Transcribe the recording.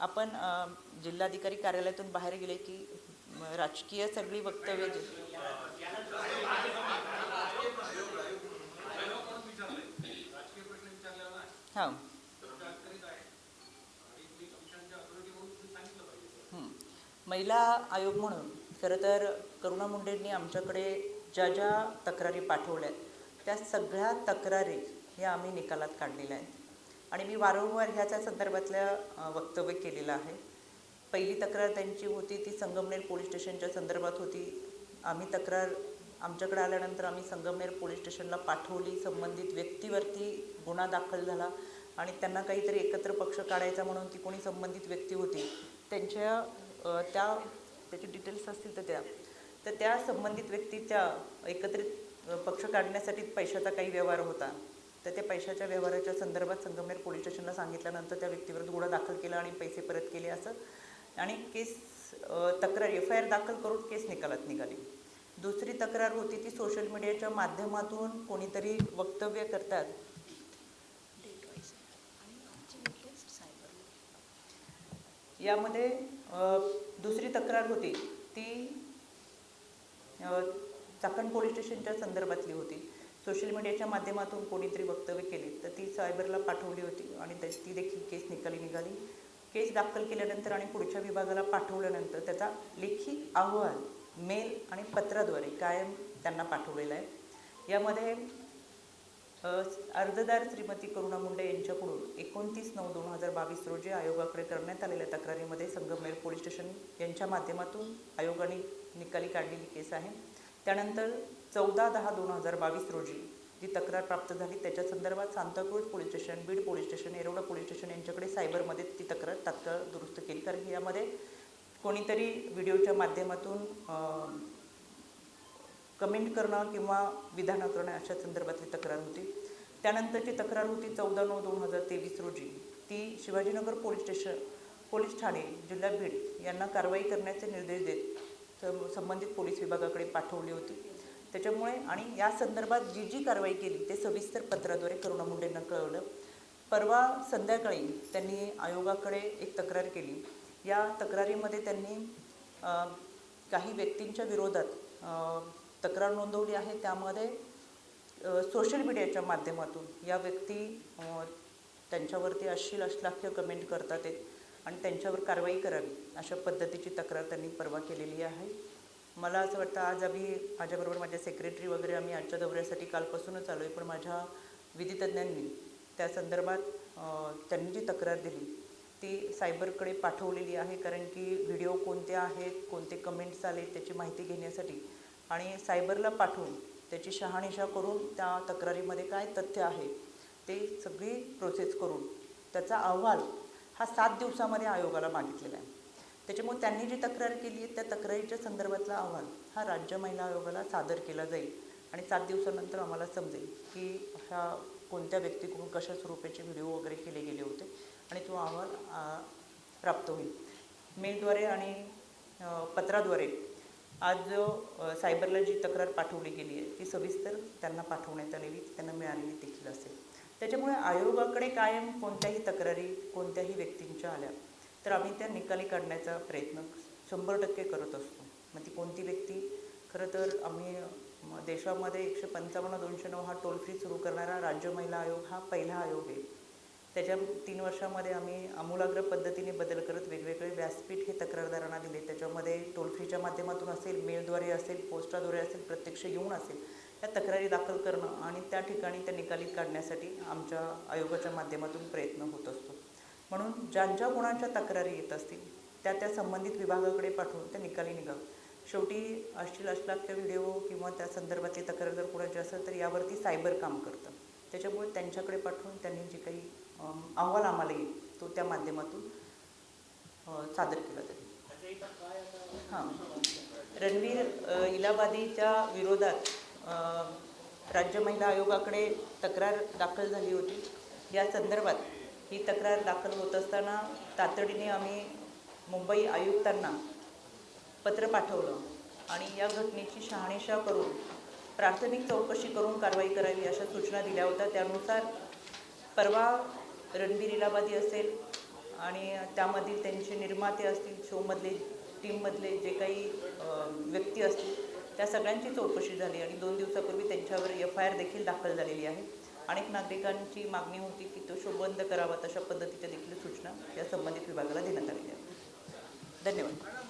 आपण जिल्हाधिकारी कार्यालयातून बाहेर गेले की राजकीय सगळी वक्तव्य दे हां. महिला आयोग म्हणून खरं तर करुणा मुंडेंनी आमच्याकडे ज्या ज्या तक्रारी पाठवल्या आहेत त्या सगळ्या तक्रारी ह्या आम्ही निकालात काढलेल्या आहेत. आणि मी वारंवार ह्याच्या संदर्भातल्या वक्तव्य केलेलं आहे. पहिली तक्रार त्यांची होती ती संगमनेर पोलीस स्टेशनच्या संदर्भात होती. आम्ही तक्रार आमच्याकडे आल्यानंतर आम्ही संगमनेर पोलीस स्टेशनला पाठवली. संबंधित व्यक्तीवरती गुन्हा दाखल झाला आणि त्यांना काहीतरी एकत्र पक्ष काढायचा म्हणून ती कोणी संबंधित व्यक्ती होती. त्यांच्या त्या त्याचे डिटेल्स असतील तर त्या. तर त्या संबंधित व्यक्तीच्या एकत्रित पक्ष काढण्यासाठी पैशाचा काही व्यवहार होता. तर त्या पैशाच्या व्यवहाराच्या संदर्भात संगमनेर पोलीस स्टेशनला सांगितल्यानंतर त्या व्यक्तीवर गुन्हा दाखल केला आणि पैसे परत केले असं. आणि केस तक्रार एफ आय आर दाखल करून केस निकालात निघाली. दुसरी तक्रार होती ती सोशल मीडियाच्या माध्यमातून कोणीतरी वक्तव्य करतात. यामध्ये दुसरी तक्रार होती ती चाकण पोलीस स्टेशनच्या संदर्भातली होती. सोशल मीडियाच्या माध्यमातून कोणीतरी वक्तव्य केली तर ती सायबरला पाठवली होती आणि ती देखील केस निकाली निघाली. केस दाखल केल्यानंतर आणि पुढच्या विभागाला पाठवल्यानंतर त्याचा लेखी अहवाल मेल आणि पत्राद्वारे कायम त्यांना पाठवलेला आहे. यामध्ये अर्जदार श्रीमती करुणा मुंडे यांच्याकडून एकोणतीस नऊ दोन हजार बावीस रोजी आयोगाकडे करण्यात आलेल्या तक्रारीमध्ये संगमनेर पोलीस स्टेशन यांच्या माध्यमातून आयोगाने निकाली काढलेली केस आहे. त्यानंतर चौदा दहा दोन हजार बावीस रोजी जी तक्रार प्राप्त झाली त्याच्या संदर्भात Santacruz police station Beed police station Yerawada police station यांच्याकडे सायबरमध्ये ती तक्रार तात्काळ दुरुस्त केली. कारण की यामध्ये कोणीतरी व्हिडिओच्या माध्यमातून कमेंट करणं किंवा विधानं करणं अशा संदर्भातली तक्रार होती. त्यानंतरची तक्रार होती चौदा नऊ दोन हजार तेवीस रोजी. ती शिवाजीनगर पोलीस स्टेशन पोलीस ठाणे जिल्हा बीड यांना कारवाई करण्याचे निर्देश देत संबंधित पोलीस विभागाकडे पाठवली होती. त्याच्यामुळे आणि या संदर्भात जी जी कारवाई केली ते सविस्तर पत्राद्वारे करुणा मुंडेंना कळवलं परवा संध्याकाळी त्यांनी आयोगाकडे एक तक्रार केली. या तक्रारीमध्ये त्यांनी काही व्यक्तींच्या विरोधात तक्रार नोंदवली आहे. त्यामध्ये सोशल मीडियाच्या माध्यमातून या व्यक्ती त्यांच्यावरती अश्लील अश्लाख्य कमेंट करतात आहेत. आणि त्यांच्यावर कारवाई करावी अशा पद्धतीची तक्रार त्यांनी परवा केलेली आहे. मला असं वाटतं आज आम्ही माझ्याबरोबर माझ्या सेक्रेटरी वगैरे आम्ही आजच्या दौऱ्यासाठी कालपासूनच आलो आहे पण माझ्या विधितज्ञांनी त्या संदर्भात त्यांनी जी तक्रार दिली ती सायबरकडे पाठवलेली आहे. कारण की व्हिडिओ कोणते आहेत कोणते कमेंट्स आले त्याची माहिती घेण्यासाठी आणि सायबरला पाठवून त्याची शहानिशा करून त्या तक्रारीमध्ये काय तथ्य आहे ते सगळी प्रोसेस करून त्याचा अहवाल हा सात दिवसामध्ये आयोगाला मागितलेला आहे. त्याच्यामुळे त्यांनी जी तक्रार केली आहे त्या तक्रारीच्या संदर्भातला अहवाल हा राज्य महिला आयोगाला सादर केला जाईल आणि सात दिवसानंतर आम्हाला समजेल की ह्या कोणत्या व्यक्तीकडून कशा स्वरूपाचे व्हिडिओ वगैरे केले गेले होते आणि तो अहवाल प्राप्त होईल. मेलद्वारे आणि पत्राद्वारे आज जो सायबरला जी तक्रार पाठवली गेली आहे ती सविस्तर त्यांना पाठवण्यात आलेली त्यांना मिळालेली देखील असेल. त्याच्यामुळे आयोगाकडे कायम कोणत्याही तक्रारी कोणत्याही व्यक्तींच्या आल्या. तर आम्ही त्या निकाली काढण्याचा प्रयत्न शंभर टक्के करत असतो. मग ती कोणती व्यक्ती? खरं तर आम्ही देशामध्ये एकशे पंचावन्न दोनशे नऊ हा टोल फ्री सुरू करणारा राज्य महिला आयोग हा पहिला आयोग आहे. त्याच्या तीन वर्षामध्ये आम्ही आमूलाग्र पद्धतीने बदल करत वेगवेगळे व्यासपीठ हे तक्रारदारांना दिले. त्याच्यामध्ये टोल फ्रीच्या माध्यमातून असेल मेलद्वारे असेल पोस्टाद्वारे असेल प्रत्यक्ष येऊन असेल. या तक्रारी दाखल करणं आणि त्या ठिकाणी त्या निकाली काढण्यासाठी आमच्या आयोगाच्या माध्यमातून प्रयत्न होत असतो. म्हणून ज्या ज्या गुणांच्या तक्रारी येत असतील त्या त्या संबंधित विभागाकडे पाठवून त्या निकाली निघावं. शेवटी अश्लील अश्लाघ्य व्हिडिओ किंवा त्या संदर्भातली तक्रार जर कुणाची असेल तर यावरती सायबर काम करतं. त्याच्यामुळे त्यांच्याकडे पाठवून त्यांनी जे काही अहवाल आम्हाला येईल तो त्या माध्यमातून सादर केला जाईल. हां. रणवीर इलाहाबादीच्या विरोधात राज्य महिला आयोगाकडे तक्रार दाखल झाली होती. या संदर्भात ही तक्रार दाखल होत असताना तातडीने आम्ही मुंबई आयुक्तांना पत्र पाठवलं आणि या घटनेची शहानिशा करून प्राथमिक चौकशी करून कारवाई करावी अशा सूचना दिल्या होत्या. त्यानुसार परवा रणबीर इलाबादी असेल आणि त्यामधील त्यांचे निर्माते असतील शोमधले टीममधले जे काही व्यक्ती असतील त्या सगळ्यांची चौकशी झाली आणि दोन दिवसापूर्वी त्यांच्यावर एफ आय आर देखील दाखल झालेली आहे. अनेक नागरिकांची मागणी होती की तो शो बंद करावा तशा पद्धतीच्या देखील सूचना या संबंधित विभागाला देण्यात आलेल्या धन्यवाद.